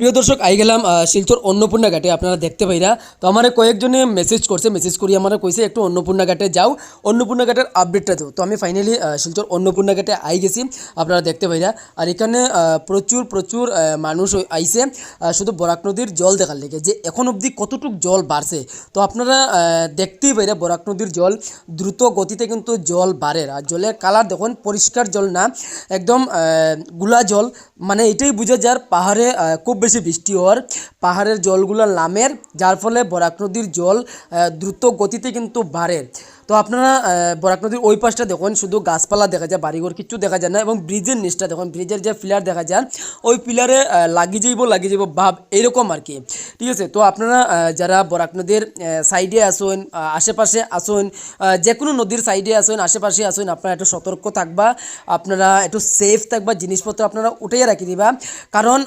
প্রিয় দর্শক, আই গেলাম শিলচর অন্নপূর্ণা ঘাটে, আপনারা দেখতে পাইরা। তো আমার কয়েকজনে মেসেজ করছে মেসেজ করি আমার কইছে, একটু অন্নপূর্ণা ঘাটে যাও, অন্নপূর্ণা ঘাটের আপডেটটা দেও। তো আমি ফাইনালি শিলচর অন্নপূর্ণা ঘাটে আই গেছি, আপনারা দেখতে পাইরা। আর এখানে প্রচুর প্রচুর মানুষ আইছে শুধু বরাক নদীর জল দেখার লেগে। যে এখন অবধি কতটুক জল বাড়ছে, তো আপনারা দেখতেই পাইরা বরাক নদীর জল, দ্রুত গতিতে কিন্তু জল বাড়ে। আর জলের কালার দেখুন, পরিষ্কার জল না, একদমগুলা জল মানে এটাই বুঝে যার পাহাড়ে খুব বেশি বৃষ্টি হওয়ার পাহাড়ের জলগুলো নামের যার ফলে বরাক নদীর জল দ্রুত গতিতে কিন্তু বাড়ে। তো আপনারা বরাক নদীর ওই পাশটা দেখুন, শুধু গাছপালা দেখা যায়, বাড়িঘর কিচ্ছু দেখা যায় না, এবং ব্রিজের নিচটা দেখুন, ব্রিজের যে পিলার দেখা যায়, ওই পিলারে লাগি যাইব লাগি যাইব ভাব এরকম আর কি। ঠিক আছে, তো আপনারা যারা বরাক নদীর সাইডে আসুন আশেপাশে আসুন যে কোনো নদীর সাইডে আসুন, আশেপাশে আসুন, আপনারা একটু সতর্ক থাকবা, আপনারা একটু সেফ থাকবা, জিনিসপত্র আপনারা উঠাইয়া রাখি দিবা, কারণ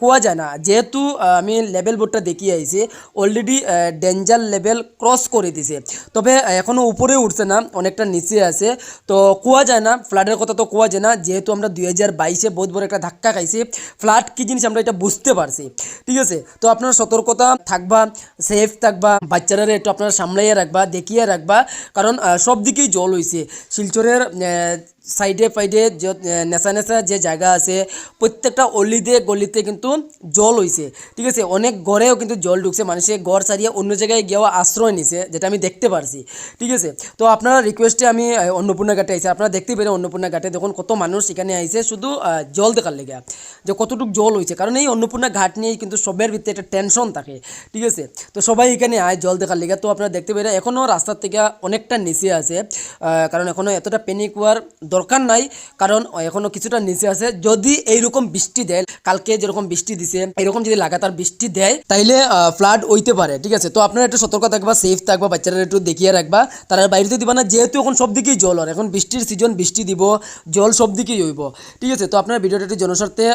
কোয়া যায় না। যেহেতু আমি লেভেল বোর্ডটা দেখিয়ে আইছি অলরেডি ডেঞ্জার লেভেল ক্রস করে দিছে। তবে এখনও উপরে উঠছে না, অনেকটা নিচে আছে। তো কোয়া যায় না ফ্লাডের কথা তো কোয়া যায় না। যেহেতু আমরা দুই হাজার বাইশে বহুত বড় একটা ধাক্কা খাইছি ফ্লাড কী জিনিস আমরা এটা বুঝতে পারছি। ঠিক আছে? তো আপনার সতর্কতা থাকবা সেফ থাকবা বাচ্চারা একটু আপনারা সামলাইয়া রাখবা, দেখিয়ে রাখবা। কারণ সব দিকেই জল হয়েছে শিলচরের সাইডে ফাইডে নেশা নেশা যে জায়গা আছে, প্রত্যেকটা অলিতে, গলিতে কিন্তু জল হয়েছে ঠিক আছে? অনেক গড়েও কিন্তু জল ঢুকছে। মানুষে গড় সারিয়ে অন্য জায়গায় গিয়েও আশ্রয় নিছে, যেটা আমি দেখতে পারছি। ঠিক আছে? তো আপনারা রিকোয়েস্টে আমি অন্নপূর্ণা ঘাটে আইছি। আপনারা দেখতেই পেরেন অন্নপূর্ণা ঘাটে দেখুন কত মানুষ এখানে আইছে, শুধু জল দেখার লেগে, যে কতটুকু জল হয়েছে কারণ এই অন্নপূর্ণা ঘাট নিয়েই কিন্তু সবের ভিতরে একটা টেনশন থাকে, ঠিক আছে? তো সবাই এখানে আয়, জল দেখার লেগে। তো আপনারা দেখতে পেরে এখনও রাস্তার থেকে অনেকটা নিচে আছে কারণ এখনও এতটা প্যানিক হওয়ার দরকার নাই। কারণ এখনও কিছুটা নিচে আছে। যদি এইরকম বৃষ্টি দেয়, কালকে যেরকম বৃষ্টি দিছে, এরকম যদি লাগাতার বৃষ্টি দেয়, তাইলে ফ্লাড হইতে পারে, ঠিক আছে? তো আপনারা একটু সতর্ক থাকবা সেফ থাকবা, বাচ্চারা একটু দেখিয়ে রাখবা, তারা বাইরেতে দিবা না, যেহেতু এখন সব দিকেই জল হয় এখন বৃষ্টির সিজন বৃষ্টি দিব, জল সব দিকেই হইব। ঠিক আছে, তো আপনারা ভিডিওটা একটু জনস্বার্থে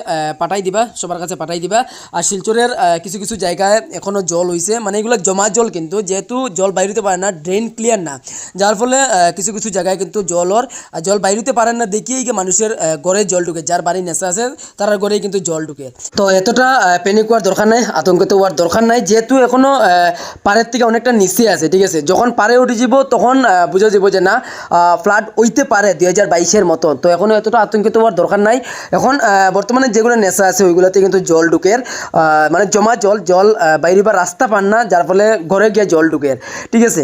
পাঠাই দিবা, সবার কাছে পাঠাই দিবা। আর শিলচরের কিছু কিছু জায়গায় এখনও জল হইছে মানে এগুলো জমা জল কিন্তু, যেহেতু জল বাইরেতে পারে না ড্রেন ক্লিয়ার না। যার ফলে কিছু কিছু জায়গায় কিন্তু জলর আর জল বাইরেতে পারে না দেখিয়েই মানুষের ঘরে জল ঢুকে, যার বাড়ি নেশা আছে, তার ঘরেই কিন্তু জল ঢুকে। তো এতটা প্যানিক হওয়ার দরকার নাই, আতঙ্কিত হওয়ার দরকার নাই, যেহেতু এখনও পাড়ের থেকে অনেকটা নিচে আছে, ঠিক আছে? যখন পারে উঠে যাব, তখন আহ, বুঝে যাব যে না ফ্লাড হইতে পারে দুই হাজার বাইশের মতো তো এখন এতটা আতঙ্কিত হওয়ার দরকার নাই। এখন বর্তমানে যেগুলো নেশা আছে ওইগুলোতে কিন্তু জল ঢুকের মানে জমা জল জল বাইরে বা রাস্তা পান না যার ফলে ঘরে গিয়ে জল ঢুকের ঠিক আছে?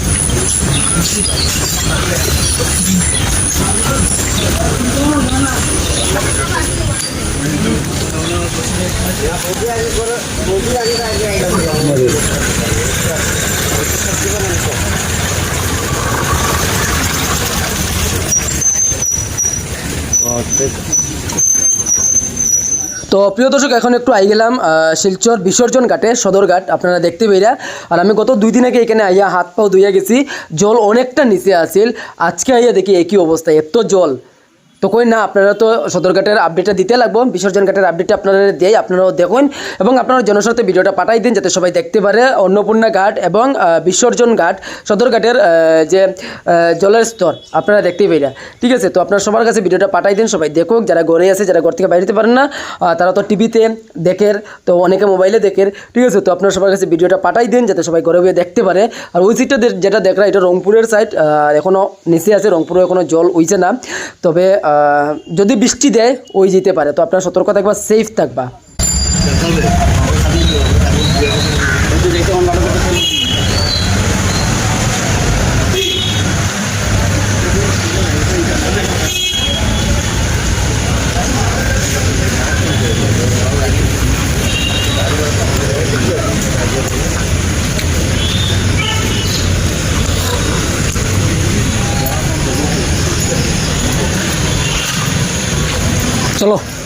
हो गया তো প্রিয় দর্শক, এখন একটু আই গেলাম শিলচর বিসর্জন ঘাটে, সদরঘাট, আপনারা দেখতে পেরা আর আমি গত দুই দিন আগে এখানে আইয়া হাত পাও ধুইয়া গেছি, জল অনেকটা নিচে আসিল আজকে আইয়া দেখি একই অবস্থা, এত জল। তো কই না, আপনারা তো সদরঘাটের আপডেটটা দিতে লাগবো, বিসর্জন ঘাটের আপডেটটা আপনারা দেয় আপনারাও দেখুন। এবং আপনারা জনস্বার্থে ভিডিওটা পাঠাই দিন, যাতে সবাই দেখতে পারে অন্নপূর্ণা ঘাট এবং বিসর্জন ঘাট সদরঘাটের যে জলের স্তর। আপনারা দেখতেই পাইরা। ঠিক আছে, তো আপনারা সবার কাছে ভিডিওটা পাঠাই দিন, সবাই দেখুক। যারা ঘরে আছে, যারা ঘর থেকে বাইরে পারেন না তারা তো টিভিতে দেখের, তো অনেকে মোবাইলে দেখের। ঠিক আছে, তো আপনারা সবার কাছে ভিডিওটা পাঠাই দিন, যাতে সবাই ঘরে গিয়ে দেখতে পারে। আর ওই সিটটা যেটা দেখরা এটা রংপুরের সাইড এখনও নিচে আছে রংপুরে এখনও জল উইছে না। তবে যদি বৃষ্টি দেয় ওই যেতে পারে। তো আপনারা সতর্ক থাকবা সেফ থাকবা। 走喽